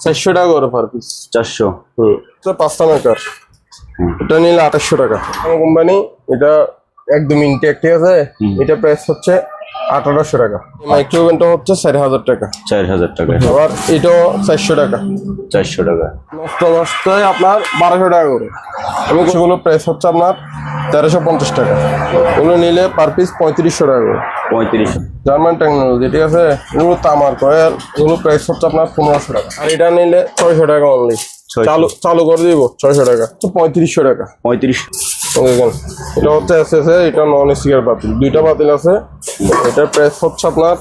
চারশো টাকা করে পার পিস চারশো। হুম। এটা পাঁচটা মেকার এটা নিলে আঠাশশো টাকা। কোম্পানি এটা একদম ইনটেক ঠিক আছে। এটা প্রাইস হচ্ছে আঠারোশো টাকা। মাইক্রোওভেনটা হচ্ছে চার হাজার টাকা। চার হাজার টাকা। আবার এটাও চারশো টাকা। চারশো টাকা। নষ্ট নষ্টয় আপনার বারোশো টাকা করে। আমি সেগুলো প্রাইস হচ্ছে আপনার তেরোশো পঞ্চাশ টাকা। এগুলো নিলে পার পিস পঁয়ত্রিশশো টাকা করে। পঁয়ত্রিশ জার্মান টেকনোলজি ঠিক আছে? এগুলো তামার কয়েল এগুলো প্রাইস হচ্ছে আপনার পনেরোশো টাকা। আর এটা নিলে ছয়শো টাকা অনলি 600 চালু চালু করে দিব ছয়শো টাকা। তো পঁয়ত্রিশশো টাকা। পঁয়ত্রিশ। এটা হচ্ছে এস এস এটা নন এসিকার বাতিল দুইটা বাতিল আছে। এটার প্রাইস হচ্ছে আপনার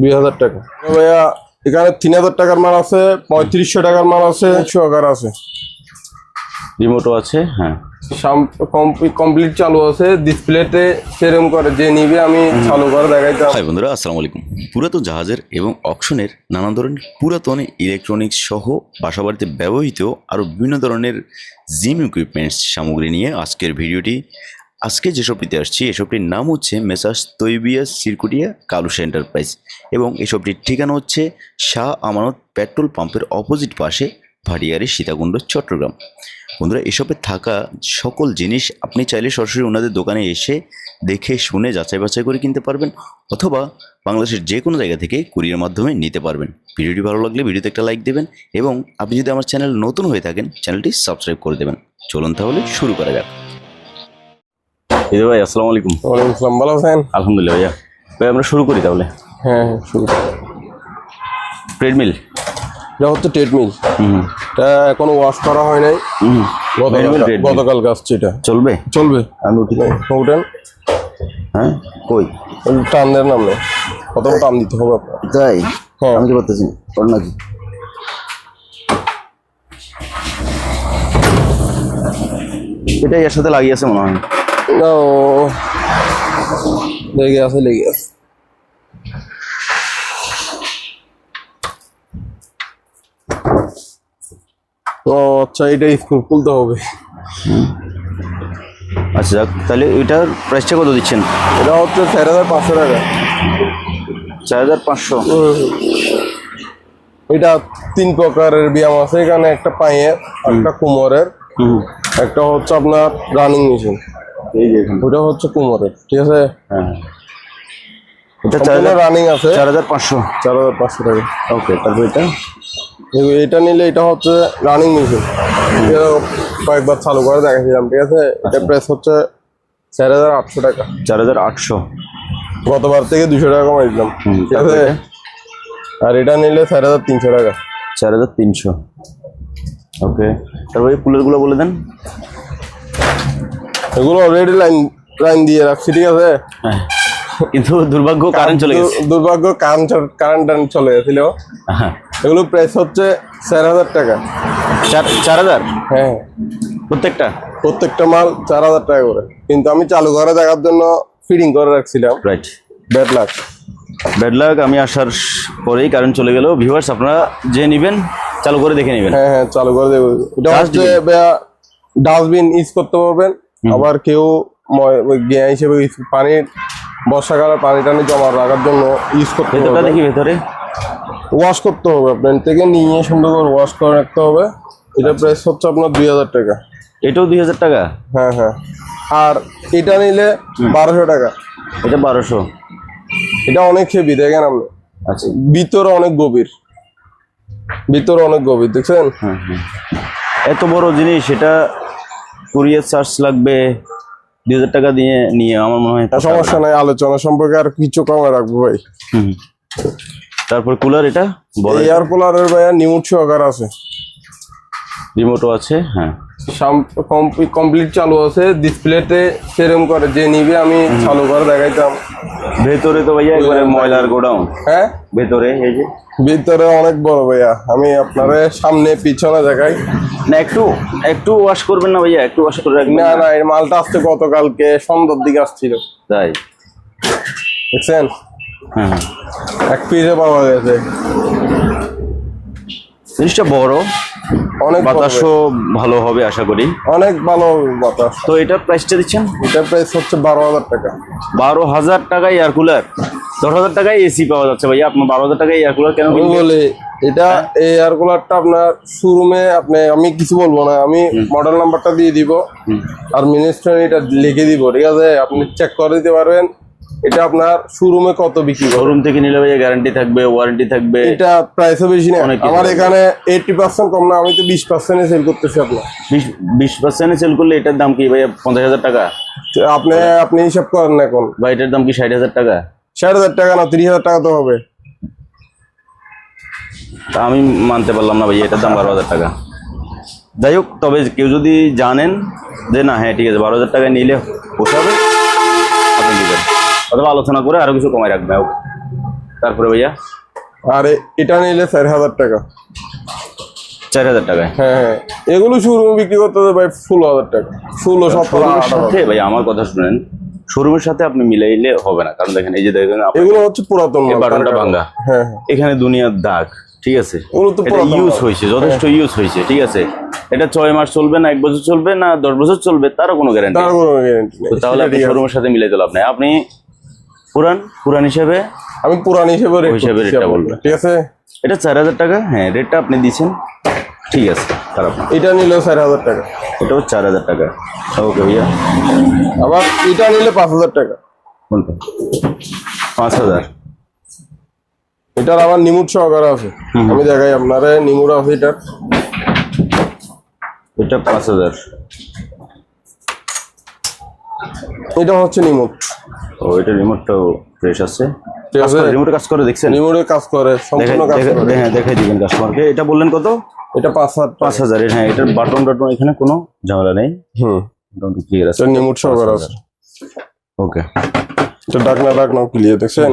দুই হাজার টাকা। ভাইয়া এখানে তিন হাজার টাকার মাল আছে পঁয়ত্রিশশো টাকার মাল আছে একশো টাকার আছে। রিমোটও আছে হ্যাঁ। কমপ্লিট চালু আছে ডিসপ্লেতে সেরকম করে যে নিবে আমি চালু করে দেখাইতাম। হাই বন্ধুরা আসসালামু আলাইকুম। পুরাতন জাহাজের এবং অকশনের নানা ধরনের পুরাতন ইলেকট্রনিক্স সহ বাসাবাড়িতে ব্যবহৃত আরও বিভিন্ন ধরনের জিম ইকুইপমেন্টস সামগ্রী নিয়ে আজকের ভিডিওটি। আজকে যেসব নিতে আসছি এসবটির নাম হচ্ছে মেসার্স তৈবিয়া সিরকুটিয়া কালুসা এন্টারপ্রাইজ এবং এসবটির ঠিকানা হচ্ছে শাহ আমানত পেট্রোল পাম্পের অপোজিট পাশে ভাটিয়ারি সীতাকুণ্ড চট্টগ্রাম। বন্ধুরা এসবে থাকা সকল জিনিস আপনি চাইলে সরাসরি ওনাদের দোকানে এসে দেখে শুনে যাচাই বাছাই করে কিনতে পারবেন অথবা বাংলাদেশের যে কোনো জায়গা থেকে কুরিয়ার মাধ্যমে নিতে পারবেন। ভিডিওটি ভালো লাগলে ভিডিওতে একটা লাইক দেবেন এবং আপনি যদি আমার চ্যানেল নতুন হয়ে থাকেন চ্যানেলটি সাবস্ক্রাইব করে দেবেন। চলুন তাহলে শুরু করা যাক। ভাই আসসালামু আলাইকুম। ওয়ালাইকুম আসসালাম ভালো আছেন? আলহামদুলিল্লাহ ভাইয়া। ভাই আমরা শুরু করি তাহলে। হ্যাঁ হ্যাঁ শুরু ট্রেডমিল এটা হচ্ছে ট্রেডমিল হুম। এটা এখনও ওয়াশ করা হয় নাই। হুম। গতকাল। আসছে এটা। চলবে? চলবে। আমি উঠি উঠেন হ্যাঁ? কই? টান নাম। নেই টান দিতে হবে তাই? হ্যাঁ। আমি তো করতেছি নাকি? এটা এর সাথে লাগিয়েছে মনে হয়। লেগে আছে লেগে আছে। ও আচ্ছা এটা স্ক্রু খুলতে হবে। আচ্ছা যাক তাহলে এটার প্রাইসটা কত দিচ্ছেন? এটা হচ্ছে চার হাজার পাঁচশো টাকা। চার হাজার পাঁচশো। এটা তিন প্রকারের ব্যায়াম আছে এখানে একটা পায়ের একটা কোমরের একটা হচ্ছে আপনার রানিং মেশিন এই যে এখানে। ওটা হচ্ছে কোমরের ঠিক আছে? হ্যাঁ। এটা চার হাজার রানিং আছে। চার হাজার পাঁচশো। চার হাজার পাঁচশো টাকা। ওকে তারপর এটা? এটা নিলে এটা হচ্ছে রানিং মেশিন কয়েকবার চালু করে দেখাছিলাম ঠিক আছে? এটা প্রাইস হচ্ছে চার হাজার আটশো টাকা। চার হাজার আটশো। গতবার থেকে দুশো টাকা কমাই দিলাম ঠিক আছে? আর এটা নিলে চার হাজার তিনশো টাকা। চার হাজার তিনশো। ওকে তারপর কুলারগুলো বলে দেন। এগুলো অলরেডি লাইন লাইন দিয়ে রাখছি ঠিক আছে? হ্যাঁ কিন্তু দুর্ভাগ্য কারেন্ট চলে গেছে। দুর্ভাগ্য কারেন্ট কারেন্ট চলে গেছিল। হ্যাঁ। এগুলো প্রাইস হচ্ছে চার হাজার টাকা। চার চার হাজার? হ্যাঁ। প্রত্যেকটা? প্রত্যেকটা মাল চার হাজার টাকা করে। কিন্তু আমি চালু করে দেখার জন্য ফিটিং করে রাখছিলাম। Right bad luck bad luck আমি আসার পরেই কারেন্ট চলে গেল। ভিউয়ার্স আপনারা যে নেবেন চালু করে দেখে নেবেন। হ্যাঁ হ্যাঁ চালু করে দেবো। এটা হচ্ছে ডাস্টবিন ইউজ করতে পারবেন। আবার কেউ হিসেবে পানির বর্ষাকালে পানি টানি জমা রাখার জন্য ইউজ করতে ভেতরটা পারবেন। দেখি ভেতরে। ওয়াশ করতে হবে আপনার থেকে নিয়ে সুন্দর করে ওয়াশ করে রাখতে হবে। এটা প্রাইস হচ্ছে আপনার দুই হাজার টাকা। এটাও দুই হাজার টাকা? হ্যাঁ হ্যাঁ। আর এটা নিলে বারোশো টাকা। এটা বারোশো? এটা অনেক হেভি দেখেন আপনি। আচ্ছা। ভিতরে অনেক গভীর। ভিতরে অনেক গভীর দেখছেন? হ্যাঁ হ্যাঁ। এত বড় জিনিস এটা কুরিয়ার চার্জ লাগবে দুই হাজার টাকা দিয়ে নিয়ে আমার মনে হয় সমস্যা নাই আলোচনা সম্পর্কে আর কিছু কমে রাখব ভাই। হুম। তারপর কুলার এটা? বড় এয়ার কুলারের ভাইয়া নিউট সহকার আছে। রিমোটও আছে হ্যাঁ। কমপ্লিট চালু আছে ডিসপ্লেতে সেরকম করে যে নিবে আমি চালু করে দেখাইতাম। ভেতরে তো ভাইয়া একবারে ময়লার গোডাউন। হ্যাঁ? ভেতরে এই যে। ভিতরে অনেক বড় ভাইয়া। আমি আপনার সামনে পিছনে দেখাই। না একটু একটু ওয়াশ করবেন না ভাইয়া? একটু ওয়াশ করে রাখবেন না না? এই মালটা আসছে গতকালকে সন্ধ্যার দিকে আসছিল। তাই। দেখছেন? হ্যাঁ। হ্যাঁ। এক পিসে পাওয়া গেছে। জিনিসটা বড় অনেক বাতাসও ভালো হবে আশা করি। অনেক ভালো বাতাস। তো এটার প্রাইসটা দিচ্ছেন? এটার প্রাইস হচ্ছে বারো হাজার টাকা। বারো হাজার টাকায় এয়ার কুলার দশ হাজার টাকায় এসি পাওয়া যাচ্ছে ভাইয়া। আপনার বারো হাজার টাকায় এয়ার কুলার কেন? বলি এটা এই এয়ার কুলারটা আপনার শোরুমে আপনি আমি কিছু বলব না। আমি মডেল নাম্বারটা দিয়ে দিব আর মিনিস্টার এটা লিখে দিব ঠিক আছে? আপনি চেক করে দিতে পারবেন। এটা আপনার শোরুমে কত বিক্রি শোরুম থেকে নিলে ভাইয়া গ্যারান্টি থাকবে ওয়ারেন্টি থাকবে। এটা প্রাইসও বেশি না। আমার এখানে এইটটি পার্সেন্ট কম না আমি তো বিশ পার্সেন্টে সেল করতেছি আপনার। বিশ বিশ পার্সেন্টে সেল করলে এটার দাম কি ভাইয়া পঞ্চাশ হাজার টাকা? আপনি আপনি হিসাব করেন না এখন। বা এটার দাম কি ষাট হাজার টাকা? ষাট হাজার টাকা না তিরিশ হাজার টাকা তো হবে। তা আমি মানতে পারলাম না ভাইয়া এটার দাম বারো হাজার টাকা। যাই হোক তবে কেউ যদি জানেন যে না হ্যাঁ ঠিক আছে বারো হাজার টাকা নিলে পোষাবে অথবা আলোচনা করে আরও কিছু কমাই রাখবে তারপরে ভাইয়া? আর এটা নিলে চার হাজার টাকা। চার হাজার টাকায়? হ্যাঁ হ্যাঁ। এগুলো শোরুমে বিক্রি করতে হবে ভাই ষোলো হাজার টাকা। ষোলো সতেরো সাথে ভাই আমার কথা শুনেন শোরুমের সাথে আপনি মিলাইলে হবে না কারণ দেখেন এই যে দেখেন এগুলো হচ্ছে পুরাতন বাটনটা। ভাঙ্গা হ্যাঁ হ্যাঁ। এখানে দুনিয়ার দাগ ঠিক আছে? ওগুলো তো ইউজ হয়েছে যথেষ্ট ইউজ হয়েছে ঠিক আছে? এটা ছয় মাস চলবে না এক বছর চলবে না দশ বছর চলবে তারও কোনো গ্যারান্টি তার কোনো গ্যারেন্টি তাহলে আপনি শোরুমের সাথে মিলাই দিল আপনি আপনি পুরান পুরান হিসেবে আমি পুরান হিসেবে রেট হিসাবে রেটটা বলবেন। ঠিক আছে? এটা চার হাজার টাকা? হ্যাঁ রেটটা আপনি দিচ্ছেন ঠিক আছে খারাপ এটা নিলে চার হাজার টাকা। এটাও চার হাজার টাকা। ওকে ভাইয়া। আবার এটা নিলে পাঁচ হাজার টাকা। কোনটা? পাঁচ হাজার। এটার আবার নিমুট সহকারে আছে। আমি দেখাই আপনারে নিমুট আছে এটার। এটা পাঁচ হাজার। এটা হচ্ছে নিমুট ও এটা রিমোটটাও ফ্রেশ আছে। ঠিক আছে। রিমোটে কাজ করে দেখছেন? কাজ করে সম্পূর্ণ কাজ করে। হ্যাঁ দেখাই দিবেন কাস্টমারকে এটা বললেন কত? এটা পাঁচ পাঁচ। হ্যাঁ এটার বাটন টাটন এখানে কোনো ঝামেলা নেই। হুম। মোটামুটি ক্লিয়ার আছে। সহকারে আছে। ওকে এটা ডাকনা ডাকনা ক্লিয়ার দেখছেন?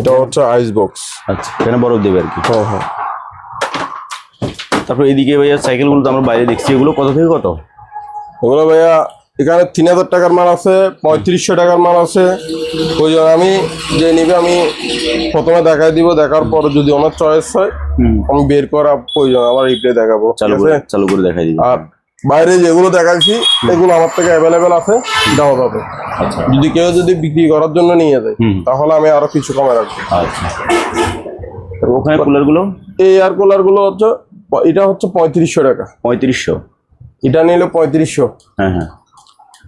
এটা হচ্ছে আইস বক্স আচ্ছা এখানে বরফ দেবে আর কি। হ্যাঁ হ্যাঁ। তারপর এদিকে ভাইয়া সাইকেলগুলো তো আমরা বাইরে দেখছি। এগুলো কত থেকে কত? ওগুলো ভাইয়া এখানে তিন হাজার টাকার মাল আছে পঁয়ত্রিশশো টাকার মাল আছে। ওই জন্য আমি যে নিবে আমি প্রথমে দেখাই দিব দেখার পর যদি ওনার চয়েস হয় আমি বের করা প্রয়োজন আবার রিপ্লে দেখাবো চালু করে চালু করে দেখাই দিব। আর বাইরে যেগুলো দেখাচ্ছি এগুলো আমার থেকে অ্যাভেলেবেল আছে দেওয়া যাবে। আচ্ছা। যদি কেউ যদি বিক্রি করার জন্য নিয়ে যায় তাহলে আমি আরও কিছু কমে রাখব। আচ্ছা। ওখানে কুলারগুলো এই এয়ার কুলারগুলো হচ্ছে এটা হচ্ছে পঁয়ত্রিশশো টাকা। পঁয়ত্রিশশো। এটা নিলে পঁয়ত্রিশশো। হ্যাঁ হ্যাঁ।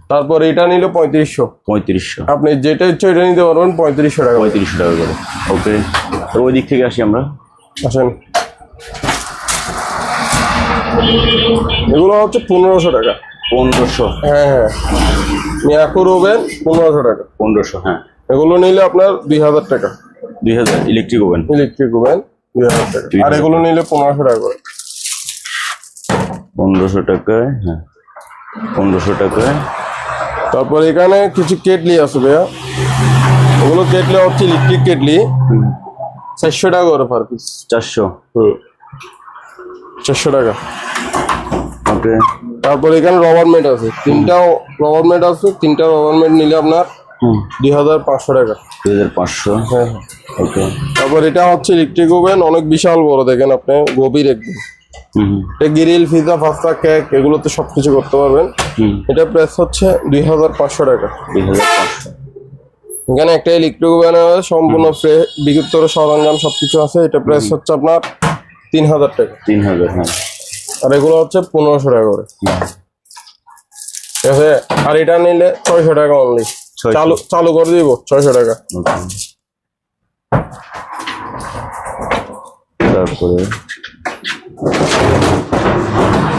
তারপর এটা নিলে পঁয়ত্রিশশো। পঁয়ত্রিশশো। আপনি যেটা ইচ্ছে এটা নিতে পারবেন পঁয়ত্রিশশো টাকা। পঁয়ত্রিশশো টাকা করে। ওকে তো ওই দিক থেকে আসি আমরা। আসেন। এগুলো হচ্ছে পনেরোশো টাকা। পনেরোশো। হ্যাঁ হ্যাঁ। মিয়াকো রোবেন পনেরোশো টাকা। পনেরোশো হ্যাঁ। এগুলো নিলে আপনার দুই হাজার টাকা। দুই হাজার ইলেকট্রিক ওভেন ইলেকট্রিক ওভেন দুই হাজার টাকা। আর এগুলো নিলে পনেরোশো টাকা করে। পনেরোশো টাকায় হ্যাঁ। পনেরোশো টাকায়। তারপর এখানে কিছু কেটলি আছে ভাইয়া। ওগুলো কেটলি হচ্ছে ইলেকট্রিক কেটলি। চারশো টাকা করে পার পিস চারশো। হুম। চারশো টাকা। ওকে। তারপর এখানে রবার মেট আছে। তিনটাও রবার মেট আছে। তিনটা রবার মেট নিলে আপনার দুই হাজার পাঁচশো টাকা। দুই হাজার পাঁচশো। হ্যাঁ ওকে। তারপর এটা হচ্ছে ইলেকট্রিক ওভেন অনেক বিশাল বড় দেখেন আপনি। গভীর একদম। গ্রিল পিজা পাস্তা কেক এগুলোতে সব কিছু করতে পারবেন। এটা প্রাইস হচ্ছে দুই হাজার পাঁচশো টাকা। দুই হাজার পাঁচশো। এখানে একটা ইলেকট্রিক আছে সম্পূর্ণ ফ্রে বিদ্যুৎ সরঞ্জাম সবকিছু আছে। এটা প্রাইস হচ্ছে আপনার তিন হাজার টাকা। তিন হাজার হ্যাঁ। আর এগুলো হচ্ছে পনেরোশো টাকা করে। ঠিক আছে? আর এটা নিলে ছয়শো টাকা অনলি চালু চালু করে দিব ছয়শো টাকা। তারপরে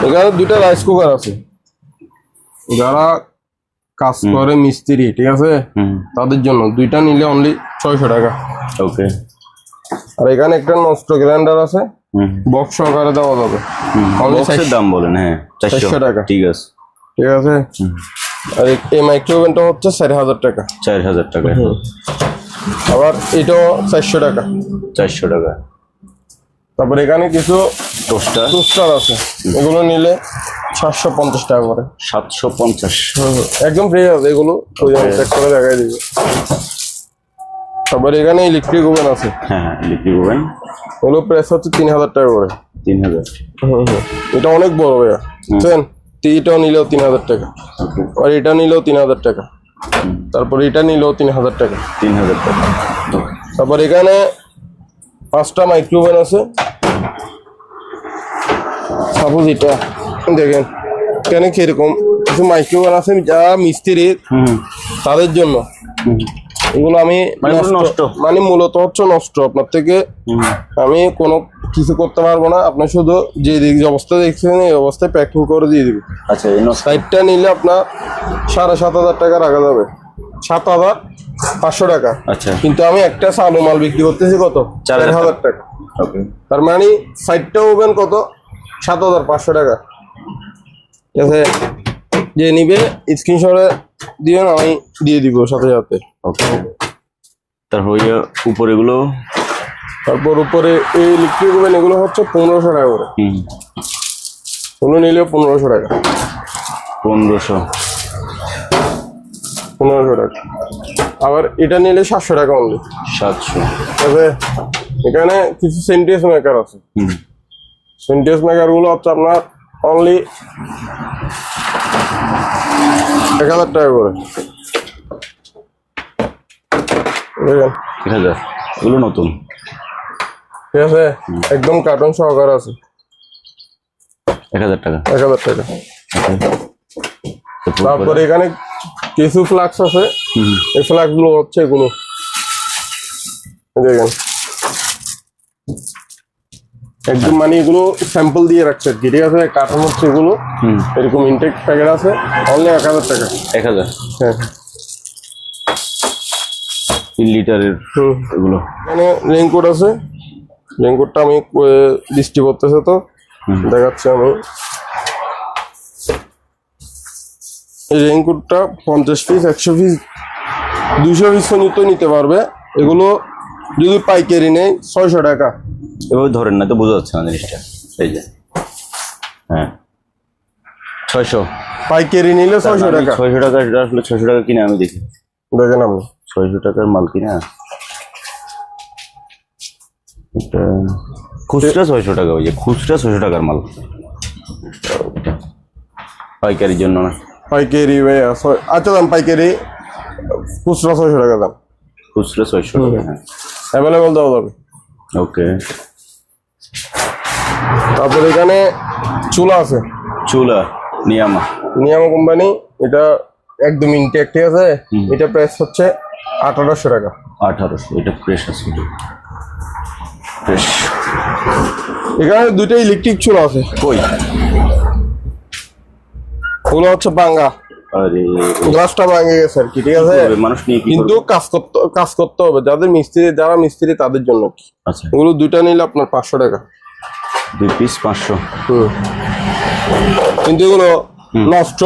এখানে দুইটা রাইস কুকার আছে। যারা কাজ করে মিস্ত্রি ঠিক আছে? তাদের জন্য। দুইটা নিলে অনলি ছয়শো টাকা। ওকে। আর এখানে একটা নষ্ট গ্রাইন্ডার আছে। বক্স সহকারে দেওয়া যাবে। বক্সের দাম বলেন হ্যাঁ চারশো। টাকা। ঠিক আছে। ঠিক আছে? আর এই- এই মাইক্রো ওভেনটা হচ্ছে চার হাজার টাকা। চার হাজার টাকা। আবার এটাও চারশো টাকা। চারশো টাকা। তারপর এখানে কিছু টোস্টার? টুস্টার আছে। এগুলো নিলে সাতশো পঞ্চাশ টাকা করে। সাতশো পঞ্চাশ। একদম ফ্রি আছে এগুলো ওই চেক করে দেখাই দিবে। তারপর এখানে ইলেকট্রিক ওভেন আছে। হ্যাঁ হ্যাঁ ইলেকট্রিক ওভেন ওগুলো প্রাইস হচ্ছে তিন হাজার টাকা করে। তিন হাজার। এটা অনেক বড় ভাইয়া। বুঝছেন? এটাও নিলেও তিন হাজার টাকা। আর এটা নিলেও তিন হাজার টাকা। তারপর এটা নিলেও তিন হাজার টাকা। তিন হাজার টাকা। তারপর এখানে পাঁচটা মাইক্রোওভেন আছে। সাপোজ এটা দেখেন এখানে কীরকম কিছু মাইক্রোওভেন আছে যারা মিস্ত্রি তাদের জন্য। এগুলো আমি মানে নষ্ট? মানে মূলত হচ্ছে নষ্ট। আপনার থেকে আমি কোনো কিছু করতে পারব না। আপনি শুধু যে যে অবস্থা দেখছেন এই অবস্থায় প্যাকিং করে দিয়ে দিবি আচ্ছা এই সাইডটা নিলে আপনার সাড়ে সাত হাজার টাকা রাখা যাবে। সাত হাজার পাঁচশো টাকা। আচ্ছা। কিন্তু আমি একটা চালু মাল বিক্রি করতেছি কত? চার হাজার টাকা। তার মানে সাইডটা ওভেন কত? সাত হাজার পাঁচশো টাকা। ঠিক আছে? যে নিবে স্ক্রিনশটে দিবেন আমি দিয়ে দিব সাথে সাথে। তারপর উপরে এগুলো তারপর উপরে এই ইলেকট্রিক ওভেন এগুলো হচ্ছে পনেরোশো টাকা করে। এগুলো নিলে পনেরোশো টাকা। পনেরোশো। পনেরোশো টাকা। আবার এটা নিলে সাতশো টাকা অনলি সাতশো। আছে? এখানে কিছু সেন্টেন্স মেকার আছে। হুম সেন্টেন্স মেকারগুলো হচ্ছে আপনার অনলি এক হাজার টাকা করে। এক হাজার এগুলো নতুন। ঠিক আছে? একদম কার্টন সহকারে আছে। এক হাজার টাকা। এক হাজার টাকা। তারপরে এখানে কিছু ফ্লাক্স আছে। এই ফ্লাক্সগুলো হচ্ছে এগুলো। দেখেন। একদম মানে এগুলো স্যাম্পল দিয়ে রাখছে। আর কি ঠিক আছে কার্টন হচ্ছে এগুলো। এরকম ইনটেক প্যাকেট আছে। অনলি এক হাজার টাকা। এক হাজার? হ্যাঁ। তিন লিটারের এগুলো। মানে রেইনকোট আছে। রেইনকোটটা আমি বৃষ্টি পড়তেছে তো। দেখাচ্ছি আমি। এই রেইনকোটটা পঞ্চাশ পিস একশো পিস দুশো পিস পর্যন্ত নিতে পারবে। এগুলো যদি পাইকারি নেই ছয়শো টাকা। এভাবে ধরেন না তো বোঝা যাচ্ছে না জিনিসটা। এই যে। হ্যাঁ। ছয়শো। পাইকারি নিলে ছয়শো টাকা। ছয়শো টাকা এটা আসলে ছয়শো টাকা কিনে আমি দেখি। দেখেন আপনি ছয়শো টাকার মাল কিনা? খুচরা ছয়শো টাকা ওই যে খুচরা ছয়শো টাকার মাল। পাইকারির জন্য না। পাইকারি ভাইয়া আচ্ছা দাম পাইকারি। খুচরা ছয়শো টাকা দাম। খুচরা ছয়শো টাকা হ্যাঁ। অ্যাভেলেবল দেওয়া যাবে। ওকে তারপর এখানে চুলা আছে। চুলা নিয়ামা। নিয়ামা কোম্পানি এটা একদম ইনটেক ঠিক আছে? এটা প্রাইস হচ্ছে আঠারোশো টাকা। আঠারোশো এটা ফ্রেশ আছে। ফ্রেশ এখানে দুইটা ইলেকট্রিক চুলা আছে। কই? ওগুলো হচ্ছে বাঙ্গা আরে। গ্লাসটা ভাঙে গেছে আর কি ঠিক আছে? মানুষ নিয়ে কিন্তু কাজ করতে কাজ করতে হবে। যাদের মিস্ত্রি যারা মিস্ত্রি তাদের জন্য আচ্ছা। ওগুলো দুইটা নিলে আপনার পাঁচশো টাকা। দুই পিস পাঁচশো। হুম। কিন্তু এগুলো নষ্ট।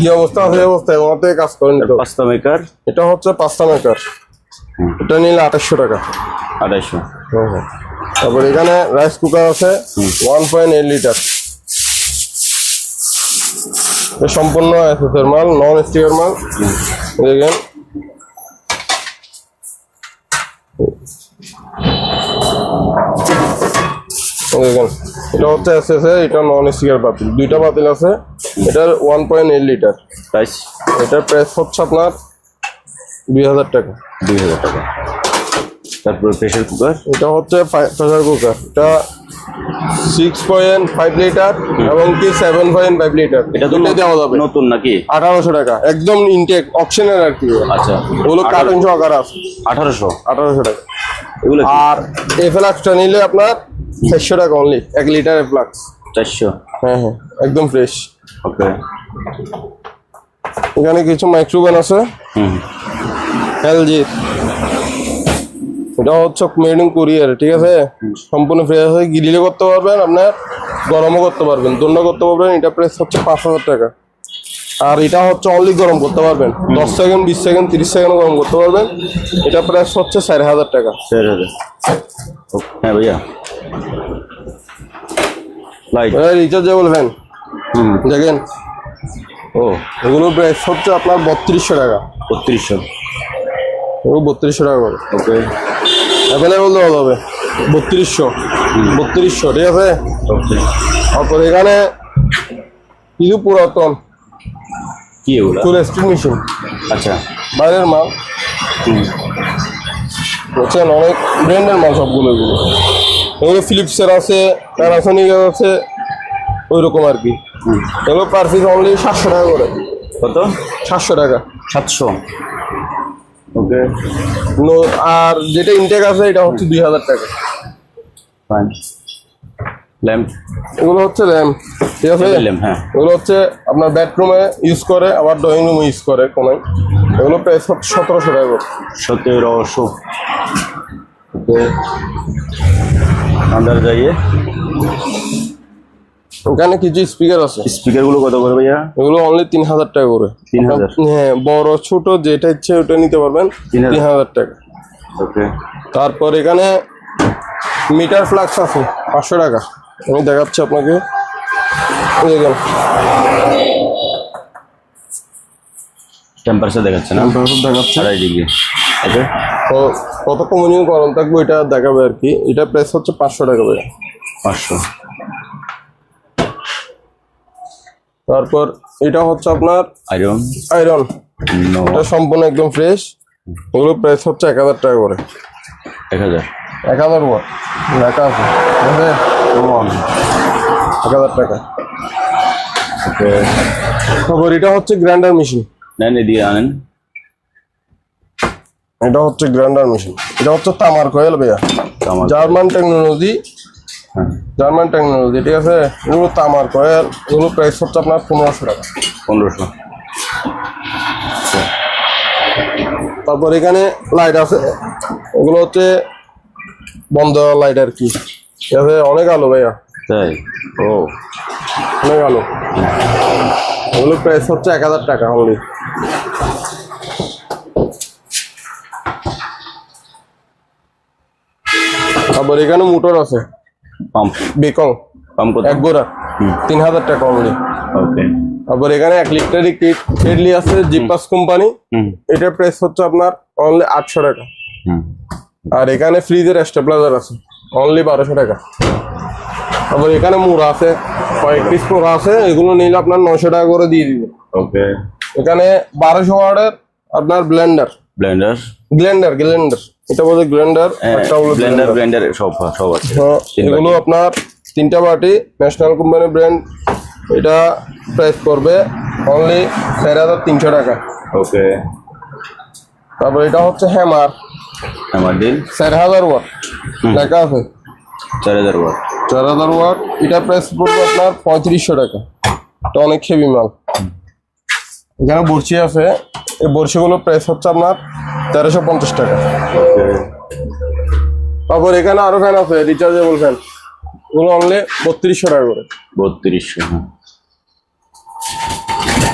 যে অবস্থা? আছে অবস্থায় ওনার কাজ করে নিতে হবে। পাস্তা মেকার এটা হচ্ছে পাঁচটা মেকার এটা নিলে আঠাশশো টাকা। হ্যাঁ তারপর এখানে রাইস কুকার আছে ওয়ান পয়েন্ট এইট লিটার সম্পূর্ণ এসএসের মাল নন স্টিকার মাল দেখেন। দেখেন এটা হচ্ছে এসএস এটা নন স্টিকার পাতিল দুইটা পাতিল আছে। এটার one point eight litre price এটার প্রাইস হচ্ছে আপনার দুই হাজার টাকা। দুই হাজার টাকা। তারপরে প্রেশার কুকার এটা হচ্ছে প্রেসার কুকার এটা সিক্স পয়েন্ট ফাইভ লিটার এবং কি সেভেন পয়েন্ট ফাইভ লিটার এটা তো দেওয়া যাবে। নতুন নাকি? আঠারোশো টাকা। একদম ইনটেক অপশনের আর কি। আচ্ছা। ওগুলো কার্টুন সহকারে আছে। আঠারোশো? আঠারোশো টাকা। এগুলো? আর এ ফ্লাক্সটা নিলে আপনার চারশো টাকা অনলি এক লিটার ফ্লাক্স চারশো। হ্যাঁ হ্যাঁ একদম ফ্রেশ ওকে। এখানে কিছু মাইক্রোওভেন আছে। এলজি এটা হচ্ছে মেড ইন কোরিয়ার ঠিক আছে? সম্পূর্ণ ফ্রেশ আছে গ্রিলে করতে পারবেন আপনার গরমও করতে পারবেন দোনটা করতে পারবেন এটা প্রাইস হচ্ছে পাঁচ হাজার টাকা। আর এটা হচ্ছে অনলি গরম করতে পারবেন। দশ সেকেন্ড বিশ সেকেন্ড তিরিশ সেকেন্ড গরম করতে পারবেন। এটা প্রাইস হচ্ছে চার হাজার টাকা। চার হাজার। হ্যাঁ ভাইয়া। রিচার্জেবল হুম। দেখেন। ও। এগুলো প্রাইস হচ্ছে আপনার বত্রিশশো টাকা। বত্রিশশো। এগুলো বত্রিশশো টাকা করে। ওকে। অ্যাভেলেবল দেওয়া যাবে। বত্রিশশো। বত্রিশশো ঠিক আছে? ওকে। তারপর এখানে কিছু পুরাতন। কি এগুলো? ফুল স্টিল মেশিন আচ্ছা। বাইরের মাল। হুম। বুঝছেন অনেক ব্র্যান্ডের মাল সবগুলো এগুলো। এগুলো ফিলিপসের আছে প্যানাসোনিকের আছে ওই রকম আর কি। এগুলো পার পিস অনলি সাতশো টাকা করে। কত? সাতশো টাকা। সাতশো। ওকে। আর যেটা ইনটেক আছে এটা হচ্ছে দুই হাজার টাকা। ফাইন ল্যাম্প এগুলো হচ্ছে ল্যাম্প। ঠিক আছে? ল্যাম্প এগুলো হচ্ছে আপনার ইউজ করে আবার ড্রয়িং ইউজ করে কোনো। এগুলো প্রায় সতেরোশো টাকা ওখানে কিছু স্পিকার আছে। স্পিকারগুলো কত করে ভাইয়া? এগুলো অনলি তিন হাজার টাকা করে। তিন হাজার হ্যাঁ বড় ছোট যেটা ইচ্ছে ওটা নিতে পারবেন। তিন হাজার টাকা। ওকে। তারপর এখানে মিটার ফ্লাক্স আছে পাঁচশো টাকা। আমি দেখাচ্ছি আপনাকে। দেখেন। টেম্পারেচার দেখাচ্ছে না? দেখাচ্ছে। আড়াই ডিগ্রি ওকে তো গরম থাকবে এটা দেখাবে আর কি। এটা প্রাইস হচ্ছে পাঁচশো টাকা করে। পাঁচশো। তারপর এটা হচ্ছে আপনার আয়রন আয়রন নো এটা সম্পূর্ণ একদম ফ্রেশ এগুলো প্রাইস হচ্ছে এক হাজার টাকা করে। এক হাজার। এক হাজার ওয়াট লেখা আছে। ঠিক আছে এক হাজার টাকা। ওকে। তারপর এটা হচ্ছে গ্রাইন্ডার মেশিন নেন এদিকে আনেন। এটা হচ্ছে গ্রাইন্ডার মেশিন এটা হচ্ছে তামার কয়েল ভাইয়া। জার্মান টেকনোলজি জার্মান টেকনোলজি ঠিক আছে? এগুলো তামার কয়েল এগুলো প্রাইস হচ্ছে আপনার পনেরোশো টাকা। পনেরোশো। তারপর এখানে লাইট আছে। এগুলো হচ্ছে বন্ধ লাইট আর কি। অনেক আলো ভাইয়া। তাই? ও। অনেক আলো। এগুলো প্রাইস হচ্ছে এক হাজার টাকা অনলি তারপর এখানে মোটর আছে। পাম্প বেকং পাম্প এক গোড়া। তিন হাজার টাকা অনলি ওকে তারপর এখানে এক লিটারি কেটলি আছে জিপাস কোম্পানি হুম। এটার প্রাইস হচ্ছে আপনার অনলি আটশো টাকা। হুম। আর এখানে ফ্রিজের স্টেবিলাইজার আছে। অনলি বারোশো টাকা। তারপর এখানে মুড়া আছে। কয়েক পিস মুড়া আছে। এগুলো নিলে আপনার নয়শো টাকা করে দিয়ে দিবে। ওকে এখানে বারোশো ওয়ার্ডের আপনার ব্লেন্ডার ব্লেন্ডার গ্লেন্ডার গ্লেন্ডার এটা বলতে গ্লেন্ডার বলে ব্লেন্ডার ব্লেন্ডার ব্লেন্ডার সব সব আছে। এগুলো বাটি। আপনার তিনটা বাটি। ন্যাশনাল কোম্পানির ব্র্যান্ড এটা প্রাইস করবে অনলি চার হাজার তিনশো টাকা। ওকে তারপর এটা হচ্ছে হ্যামার আমার ডিল চার হাজার ওয়াট। লেখা আছে? চার হাজার ওয়াট। চার হাজার ওয়াট এটা প্রাইস পড়বে আপনার পঁয়ত্রিশশো টাকা। এটা অনেক হেভি মাল। এখানে বড়শি আছে। এই বড়শিগুলো প্রাইস হচ্ছে আপনার তেরোশো পঞ্চাশ টাকা। তারপর এখানে আরও ফ্যান আছে রিচার্জেবল ফ্যান ওগুলো অনলি বত্রিশশো টাকা করে। বত্রিশশো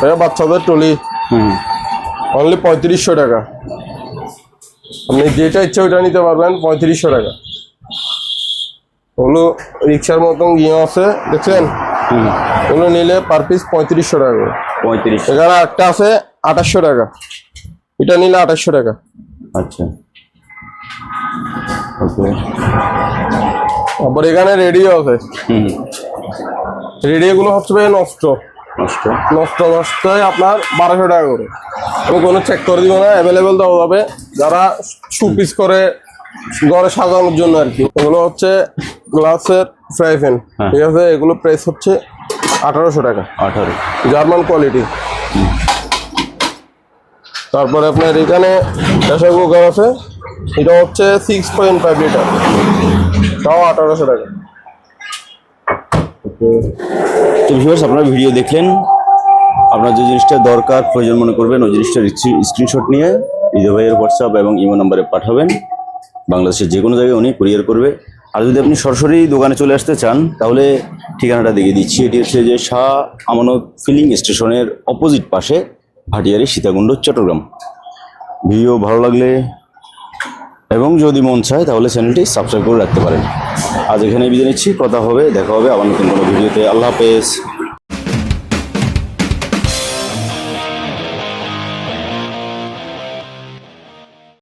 হ্যাঁ। বাচ্চাদের টলি হুম। অনলি পঁয়ত্রিশশো টাকা। আপনি যেটা ইচ্ছা ওইটা নিতে পারবেন পঁয়ত্রিশশো টাকা। ওগুলো রিক্সার মতন গিয়ে আছে দেখছেন? ওগুলো নিলে পার পিস পঁয়ত্রিশশো টাকা পঁয়ত্রিশ। এখানে একটা আছে আঠাশশো টাকা। এটা নিলে আঠাশশো টাকা। আচ্ছা। ওকে। তারপর এখানে রেডিও আছে। হুম। রেডিওগুলো হচ্ছে নষ্ট। নষ্ট। নষ্ট আপনার বারোশো টাকা করে। কোনো চেক করে দিব না অ্যাভেলেবেল দেওয়া যাবে। যারা করে ঘরে সাজানোর জন্য আর কি। এগুলো হচ্ছে গ্লাসের ফ্রাই প্যান হ্যাঁ। ঠিক আছে? এগুলো প্রাইস হচ্ছে আঠারোশো টাকা। আঠারো। জার্মান কোয়ালিটি তারপরে আপনার এখানে প্রেশার কুকার আছে। এটা হচ্ছে সিক্স পয়েন্ট ফাইভ লিটার তাও আঠারোশো টাকা। তো ভিউয়ার্স আপনারা ভিডিও দেখলেন। আপনার যে জিনিসটা দরকার, প্রয়োজন মনে করবেন, ওই জিনিসটার স্ক্রিনশট নিয়ে হৃদয় ভাইয়ের হোয়াটসঅ্যাপ এবং ইমো নাম্বারে পাঠাবেন। বাংলাদেশের যে কোনো জায়গায় উনি কুরিয়ার করবে। আর যদি আপনি সরাসরি দোকানে চলে আসতে চান, তাহলে ঠিকানাটা দেখিয়ে দিচ্ছি। এটি হচ্ছে যে শাহ আমানত ফিলিং স্টেশনের অপোজিট পাশে, ভাটিয়ারি সীতাকুণ্ড, চট্টগ্রাম। ভিডিও ভালো লাগলে এবং যদি মন চায় তাহলে চ্যানেলটি সাবস্ক্রাইব করে রাখতে পারেন। আজ এখানে বিদায় নিচ্ছি। কথা হবে, দেখা হবে আবার নতুন কোনো ভিডিওতে। আল্লাহ হাফেজ।